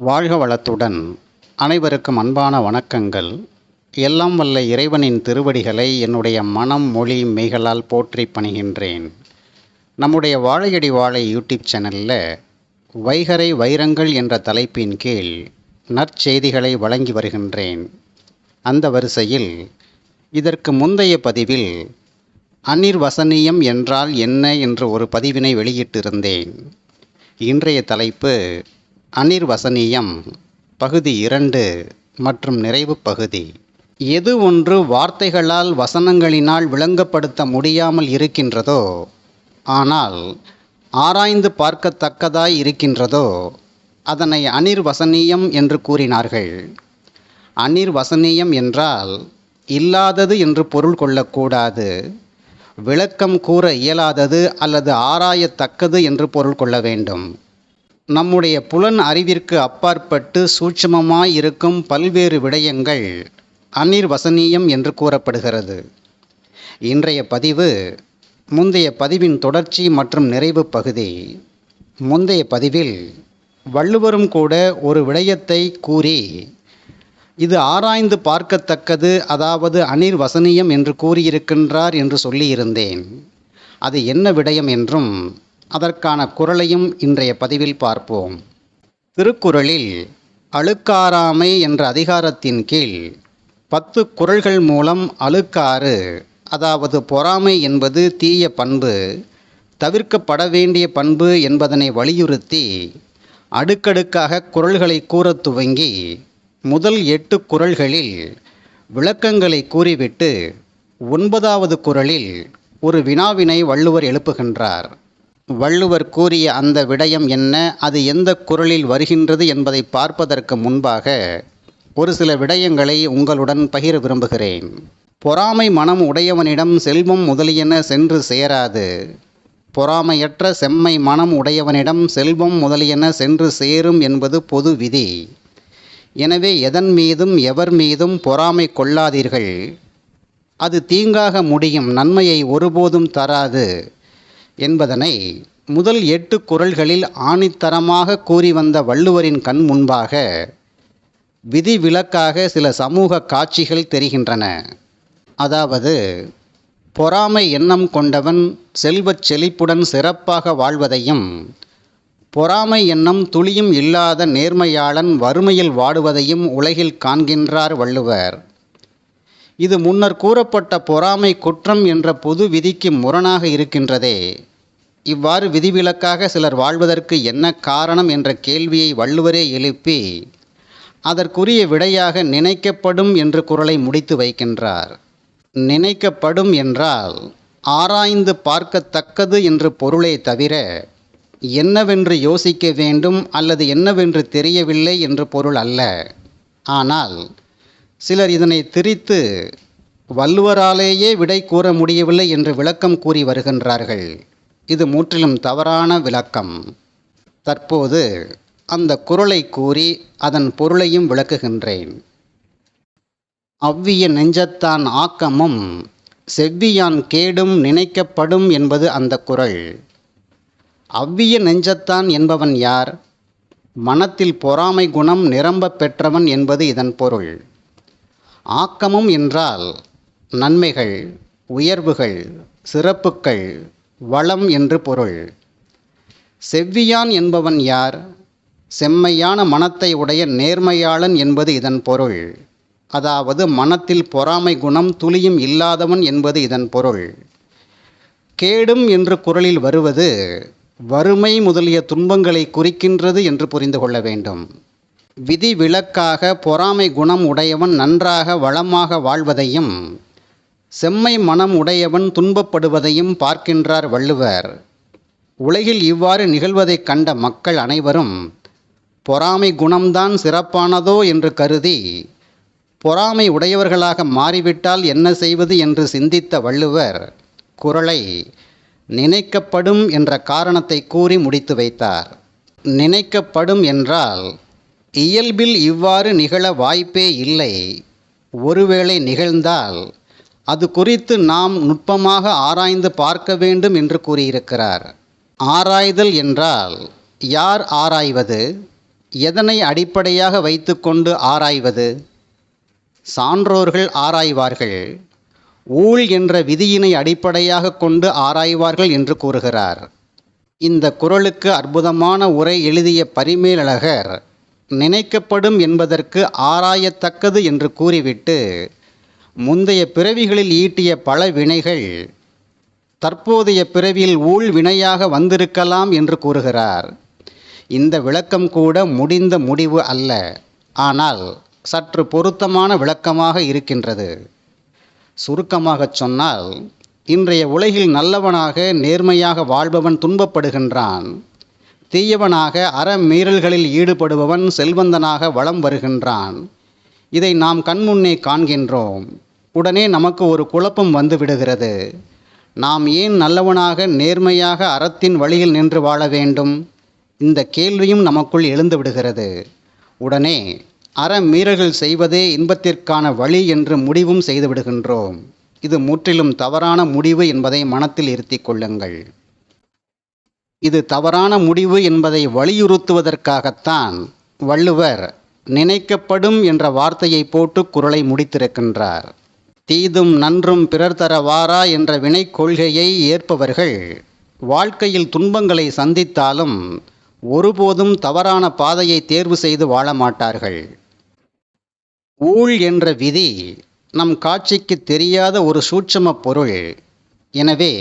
வாழ்க வளத்துடன் அனைவருக்கும் அன்பான வணக்கங்கள். எல்லாம் வல்ல இறைவனின் திருவடிகளை என்னுடைய மனம் மொழி மெய்களால் போற்றி பணிகின்றேன். நம்முடைய வாழையடி வாழை யூடியூப் சேனலில் வைகரை வைரங்கள் என்ற தலைப்பின் கீழ் நற்செய்திகளை வழங்கி வருகின்றேன். அந்த வரிசையில் இதற்கு முந்தைய பதிவில் அநிர்வசனியம் என்றால் என்ன என்று ஒரு பதிவினை வெளியிட்டிருந்தேன். இன்றைய தலைப்பு அனிர்வசனீயம் பகுதி இரண்டு மற்றும் நிறைவு பகுதி. எது ஒன்று வார்த்தைகளால் வசனங்களினால் விளங்கப்படுத்த முடியாமல் இருக்கின்றதோ ஆனால் ஆராய்ந்து பார்க்கத்தக்கதாய் இருக்கின்றதோ அதனை அனிர்வசனீயம் என்று கூறினார்கள். அனிர்வசனீயம் என்றால் இல்லாதது என்று பொருள் கொள்ளக்கூடாது விளக்கம் கூற இயலாதது அல்லது ஆராயத்தக்கது என்று பொருள் கொள்ள வேண்டும். நம்முடைய புலன் அறிவிற்கு அப்பாற்பட்டு சூட்சமமாய் இருக்கும் பல்வேறு விடயங்கள் அந்நிர்வசனீயம் என்று கூறப்படுகிறது. இன்றைய பதிவு முந்தைய பதிவின் தொடர்ச்சி மற்றும் நிறைவு பகுதி. முந்தைய பதிவில் வள்ளுவரும் கூட ஒரு விடயத்தை கூறி இது ஆராய்ந்து பார்க்கத்தக்கது அதாவது அனிர்வசனீயம் என்று கூறியிருக்கின்றார் என்று சொல்லியிருந்தேன். அது என்ன விடயம் என்றும் அதற்கான குரலையும் இன்றைய பதிவில் பார்ப்போம். திருக்குறளில் அழுக்காராமை என்ற அதிகாரத்தின் கீழ் பத்து குறள்கள் மூலம் அழுக்காறு அதாவது பொறாமை என்பது தீய பண்பு தவிர்க்கப்பட வேண்டிய பண்பு என்பதனை வலியுறுத்தி அடுக்கடுக்காக குறள்களை கூறத் துவங்கி முதல் எட்டு குறள்களில் விளக்கங்களை கூறிவிட்டு ஒன்பதாவது குறளில் ஒரு வினாவினை வள்ளுவர் எழுப்புகின்றார். வள்ளுவர் கூறிய அந்த விடயம் என்ன? அது எந்த குரலில் வருகின்றது என்பதை பார்ப்பதற்கு முன்பாக ஒரு சில விடயங்களை உங்களுடன் பகிர விரும்புகிறேன். பொறாமை மனம் உடையவனிடம் செல்வம் முதலியன சென்று சேராது. பொறாமையற்ற செம்மை மனம் உடையவனிடம் செல்வம் முதலியன சென்று சேரும் என்பது பொது விதி. எனவே எதன் மீதும் எவர் மீதும் பொறாமை கொள்ளாதீர்கள். அது தீங்காக முடியும் நன்மையை ஒருபோதும் தராது. என்பதனை முதல் எட்டு குறள்களில் ஆணித்தரமாக கூறி வந்த வள்ளுவரின் கண் முன்பாக விதிவிலக்காக சில சமூக காட்சிகள் தெரிகின்றன. அதாவது பொறாமை எண்ணம் கொண்டவன் செல்வச் செழிப்புடன் சிறப்பாக வாழ்வதையும் பொறாமை எண்ணம் துளியும் இல்லாத நேர்மையாளன் வறுமையில் வாடுவதையும் உலகில் காண்கின்றார் வள்ளுவர். இது முன்னர் கூறப்பட்ட பொறாமை குற்றம் என்ற பொது விதிக்கு முரணாக இருக்கின்றதே. இவ்வாறு விதிவிலக்காக சிலர் வாழ்வதற்கு என்ன காரணம் என்ற கேள்வியை வள்ளுவரே எழுப்பி அதற்குரிய விடையாக நினைக்கப்படும் என்று குரலை முடித்து வைக்கின்றார். நினைக்கப்படும் என்றால் ஆராய்ந்து பார்க்கத்தக்கது என்று பொருளே தவிர என்னவென்று யோசிக்க வேண்டும் அல்லது என்னவென்று தெரியவில்லை என்று பொருள் அல்ல. ஆனால் சிலர் இதனை திரித்து வள்ளுவராலேயே விடை கூற முடியவில்லை என்று விளக்கம் கூறி வருகின்றார்கள். இது முற்றிலும் தவறான விளக்கம். தற்போது அந்த குரலை கூறி அதன் பொருளையும் விளக்குகின்றேன். அவ்விய நெஞ்சத்தான் ஆக்கமும் செவ்வியான் கேடும் நினைக்கப்படும் என்பது அந்த குரல். அவ்விய நெஞ்சத்தான் என்பவன் யார்? மனத்தில் பொறாமை குணம் நிரம்ப பெற்றவன் என்பது இதன் பொருள். ஆக்கமும் என்றால் நன்மைகள் உயர்வுகள் சிறப்புக்கள் வளம் என்று பொருள். செவ்வியான் என்பவன் யார்? செம்மையான மனத்தை உடைய நேர்மையாளன் என்பது இதன் பொருள். அதாவது மனத்தில் பொறாமை குணம் துளியும் இல்லாதவன் என்பது இதன் பொருள். கேடும் என்று குரலில் வருவது வறுமை முதலிய துன்பங்களை குறிக்கின்றது என்று புரிந்து கொள்ள வேண்டும். விதி விலக்காக பொறாமை குணம் உடையவன் நன்றாக வளமாக வாழ்வதையும் செம்மை மனம் உடையவன் துன்பப்படுவதையும் பார்க்கின்றார் வள்ளுவர். உலகில் இவ்வாறு நிகழ்வதைக் கண்ட மக்கள் அனைவரும் பொறாமை குணம்தான் சிறப்பானதோ? என்று கருதி பொறாமை உடையவர்களாக மாறிவிட்டால் என்ன செய்வது? என்று சிந்தித்த வள்ளுவர் குரலை நினைக்கப்படும் என்ற காரணத்தை கூறி முடித்து வைத்தார். நினைக்கப்படும் என்றால் இயல்பில் இவ்வாறு நிகழ வாய்ப்பே இல்லை. ஒருவேளை நிகழ்ந்தால் அது குறித்து நாம் நுட்பமாக ஆராய்ந்து பார்க்க வேண்டும் என்று கூறியிருக்கிறார். ஆராய்தல் என்றால் யார் ஆராய்வது? எதனை அடிப்படையாக வைத்துக்கொண்டு ஆராய்வது? சான்றோர்கள் ஆராய்வார்கள். ஊழ் என்ற விதியினை அடிப்படையாக கொண்டு ஆராய்வார்கள் என்று கூறுகிறார். இந்த குரலுக்கு அற்புதமான உரை எழுதிய பரிமேலழகர் நினைக்கப்படும் என்பதற்கு ஆராயத்தக்கது என்று கூறிவிட்டு முந்தைய பிறவிகளில் ஈட்டிய பல வினைகள் தற்போதைய பிறவியில் ஊழ் வினையாக வந்திருக்கலாம் என்று கூறுகிறார். இந்த விளக்கம் கூட முடிந்த முடிவு அல்ல. ஆனால் சற்று பொருத்தமான விளக்கமாக இருக்கின்றது. சுருக்கமாகச் சொன்னால் இன்றைய உலகில் நல்லவனாக நேர்மையாக வாழ்பவன் துன்பப்படுகின்றான். தீயவனாக அறமீறல்களில் ஈடுபடுபவன் செல்வந்தனாக வலம் வருகின்றான். இதை நாம் கண்முன்னே காண்கின்றோம். உடனே நமக்கு ஒரு குழப்பம் வந்து விடுகிறது நாம் ஏன் நல்லவனாக நேர்மையாக அறத்தின் வழியில் நின்று வாழ வேண்டும்? இந்த கேள்வியும் நமக்குள் எழுந்து விடுகிறது உடனே அறமீறல்கள் செய்வதே இன்பத்திற்கான வழி என்று முடிவும் செய்து விடுகின்றோம் இது முற்றிலும் தவறான முடிவு என்பதை மனத்தில் இருத்திக் கொள்ளுங்கள். இது தவறான முடிவு என்பதை வலியுறுத்துவதற்காகத்தான் வள்ளுவர் நினைக்கப்படும் என்ற வார்த்தையை போட்டு குரலை முடித்திருக்கின்றார். தீதும் நன்றும் பிறர் தரவாரா என்ற வினை கொள்கையை ஏற்பவர்கள் வாழ்க்கையில் துன்பங்களை சந்தித்தாலும் ஒருபோதும் தவறான பாதையை தேர்வு செய்து வாழ மாட்டார்கள் ஊழ் என்ற விதி நம் காட்சிக்கு தெரியாத ஒரு சூட்சம பொருள். எனவே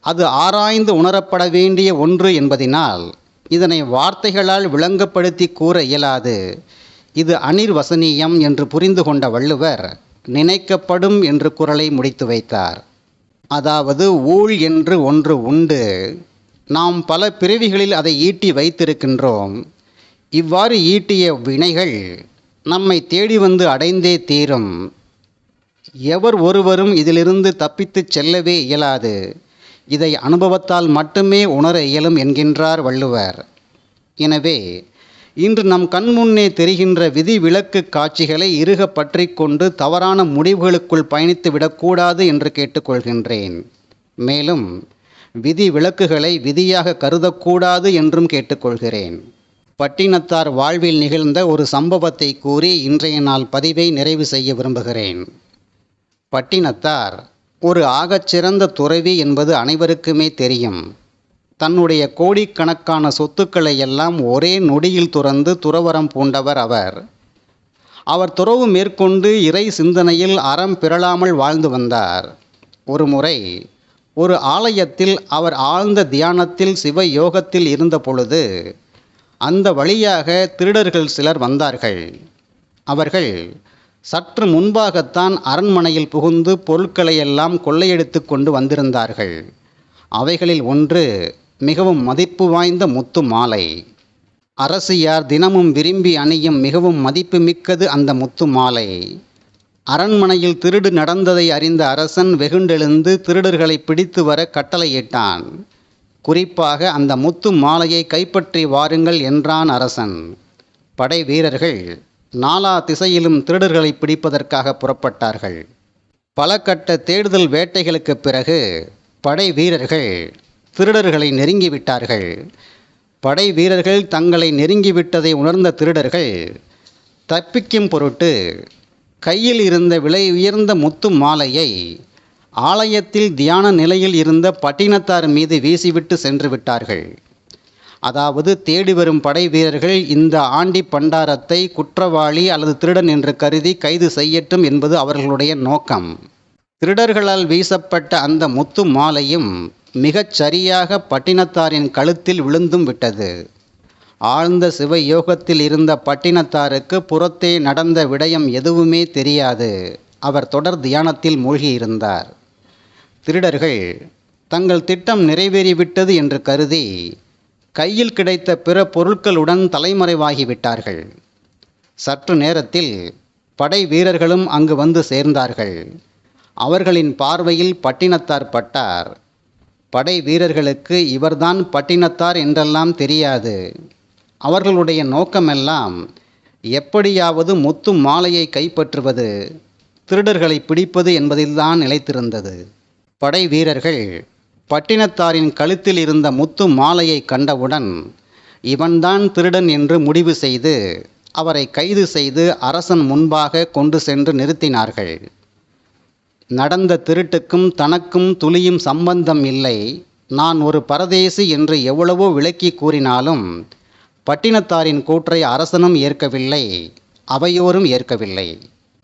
அது ஆராய்ந்து உணரப்பட வேண்டிய ஒன்று என்பதினால் இதனை வார்த்தைகளால் விளங்கப்படுத்தி கூற இயலாது. இது அனிர்வசனீயம் என்று புரிந்து கொண்ட வள்ளுவர் நினைக்கப்படும் என்று குரலை முடித்து வைத்தார். அதாவது ஊழ் என்று ஒன்று உண்டு. நாம் பல பிறவிகளில் அதை ஈட்டி வைத்திருக்கின்றோம். இவ்வாறு ஈட்டிய வினைகள் நம்மை தேடி வந்து அடைந்தே தீரும். எவர் ஒருவரும் இதிலிருந்து தப்பித்துச் செல்லவே இயலாது. இதை அனுபவத்தால் மட்டுமே உணர இயலும் என்கின்றார் வள்ளுவர். எனவே இன்று நம் கண்முன்னே தெரிகின்ற விதி விலக்கு காட்சிகளை இறுக பற்றி கொண்டு தவறான முடிவுகளுக்குள் பயணித்து விடக்கூடாது என்று கேட்டுக்கொள்கின்றேன். மேலும் விதி விலக்குகளை விதியாக கருதக்கூடாது என்றும் கேட்டுக்கொள்கிறேன். பட்டினத்தார் வாழ்வில் நிகழ்ந்த ஒரு சம்பவத்தை கூறி இன்றைய நாள் பதிவை நிறைவு செய்ய விரும்புகிறேன். பட்டினத்தார் ஒரு ஆகச்சிறந்த துறவி என்பது அனைவருக்குமே தெரியும். தன்னுடைய கோடிக்கணக்கான சொத்துக்களை எல்லாம் ஒரே நொடியில் துறந்து துறவரம் பூண்டவர் அவர். அவர் துறவு மேற்கொண்டு இறை சிந்தனையில் அறம் பிறழாமல் வாழ்ந்து வந்தார். ஒரு முறை ஒரு ஆலயத்தில் அவர் ஆழ்ந்த தியானத்தில் சிவ யோகத்தில் இருந்த பொழுது அந்த வழியாக திருடர்கள் சிலர் வந்தார்கள். அவர்கள் சற்று முன்பாகத்தான் அரண்மனையில் புகுந்து பொருட்களையெல்லாம் கொள்ளையடித்து கொண்டு வந்திருந்தார்கள். அவைகளில் ஒன்று மிகவும் மதிப்பு வாய்ந்த முத்து மாலை. அரசியார் தினமும் விரும்பி அணியும் மிகவும் மதிப்பு மிக்கது அந்த முத்து மாலை. அரண்மனையில் திருடு நடந்ததை அறிந்த அரசன் வெகுண்டெழுந்து திருடர்களை பிடித்து வர கட்டளையிட்டான். குறிப்பாக அந்த முத்து மாலையை கைப்பற்றி வாருங்கள் என்றான் அரசன். படை வீரர்கள் நாலா திசையிலும் திருடர்களை பிடிப்பதற்காக புறப்பட்டார்கள். பல கட்ட தேடுதல் வேட்டைகளுக்கு பிறகு படை வீரர்கள் திருடர்களை நெருங்கிவிட்டார்கள். படை வீரர்கள் தங்களை நெருங்கிவிட்டதை உணர்ந்த திருடர்கள் தப்பிக்கும் பொருட்டு கையில் இருந்த விலை உயர்ந்த முத்து மாலையை ஆலயத்தில் தியான நிலையில் இருந்த பட்டினத்தார் மீது வீசிவிட்டு சென்று விட்டார்கள். அதாவது தேடி வரும் படை வீரர்கள் இந்த ஆண்டி பண்டாரத்தை குற்றவாளி அல்லது திருடன் என்று கருதி கைது செய்யட்டும் என்பது அவர்களுடைய நோக்கம். திருடர்களால் வீசப்பட்ட அந்த முத்து மாலையும் மிகச் சரியாக பட்டினத்தாரின் கழுத்தில் விழுந்தும் விட்டது. ஆழ்ந்த சிவ யோகத்தில் இருந்த பட்டினத்தாருக்கு புறத்தே நடந்த விடயம் எதுவுமே தெரியாது. அவர் தொடர் தியானத்தில் மூழ்கியிருந்தார். திருடர்கள் தங்கள் திட்டம் நிறைவேறிவிட்டது என்று கருதி கையில் கிடைத்த பிற பொருட்களுடன் தலைமறைவாகிவிட்டார்கள். சற்று நேரத்தில் படை வீரர்களும் அங்கு வந்து சேர்ந்தார்கள். அவர்களின் பார்வையில் பட்டினத்தார் பட்டார். படை வீரர்களுக்கு இவர்தான் பட்டினத்தார் என்றெல்லாம் தெரியாது. அவர்களுடைய நோக்கமெல்லாம் எப்படியாவது முத்து மாலையை கைப்பற்றுவது திருடர்களை பிடிப்பது என்பதில்தான் நிலைத்திருந்தது. படை வீரர்கள் பட்டினத்தாரின் கழுத்தில் இருந்த முத்து மாலையை கண்டவுடன் இவன்தான் திருடன் என்று முடிவு செய்து அவரை கைது செய்து அரசன் முன்பாக கொண்டு சென்று நிறுத்தினார்கள். நடந்த திருட்டுக்கும் தனக்கும் துளியும் சம்பந்தம் இல்லை. நான் ஒரு பரதேசி என்று எவ்வளவோ விளக்கி கூறினாலும் பட்டினத்தாரின் கூற்றை அரசனும் ஏற்கவில்லை அவையோரும் ஏற்கவில்லை.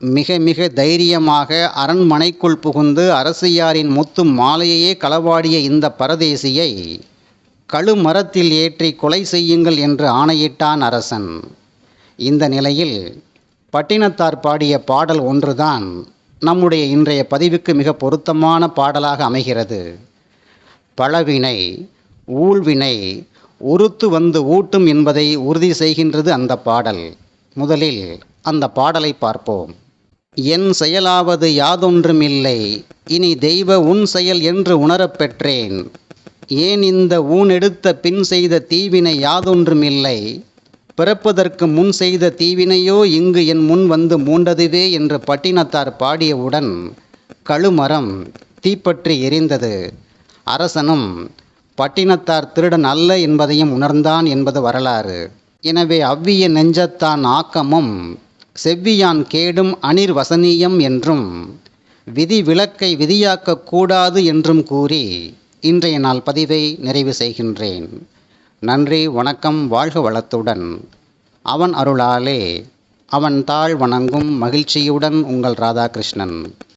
மிக மிக தைரியமாக அரண்மனைக்குள் புகுந்து அரசியாரின் முத்து மாலையையே களவாடிய இந்த பரதேசியை கழுமரத்தில் ஏற்றி கொலை செய்யுங்கள் என்று ஆணையிட்டான் அரசன். இந்த நிலையில் பட்டினத்தார் பாடிய பாடல் ஒன்றுதான் நம்முடைய இன்றைய பதிவுக்கு மிக பொருத்தமான பாடலாக அமைகிறது. பழவினை ஊழ்வினை உறுத்து வந்து ஊட்டும் என்பதை உறுதி செய்கின்றது அந்த பாடல். முதலில் அந்த பாடலை பார்ப்போம். என் செயலாவது யாதொன்றுமில்லை. இனி தெய்வ உன் செயல் என்று உணரப் பெற்றேன். ஏன் இந்த ஊனெடுத்த பின் செய்த தீவினை யாதொன்றுமில்லை? பிறப்பதற்கு முன் செய்த தீவினையோ இங்கு என் முன் வந்து மூண்டதுவே என்று பட்டினத்தார் பாடியவுடன் கழுமரம் தீப்பற்றி எரிந்தது. அரசனும் பட்டினத்தார் திருடன் அல்ல என்பதையும் உணர்ந்தான் என்பது வரலாறு. எனவே அவ்விய நெஞ்சத்தான் ஆக்கமும் செவ்வியான் கேடும் அனிர் வசனீயம் என்றும் விதி விலக்கை விதியாக்கக் கூடாது என்றும் கூறி இன்றைய நாள் பதிவை நிறைவு செய்கின்றேன். நன்றி வணக்கம் வாழ்க வளத்துடன். அவன் அருளாலே அவன் தாழ் வணங்கும் மகிழ்ச்சியுடன் உங்கள் ராதாகிருஷ்ணன்.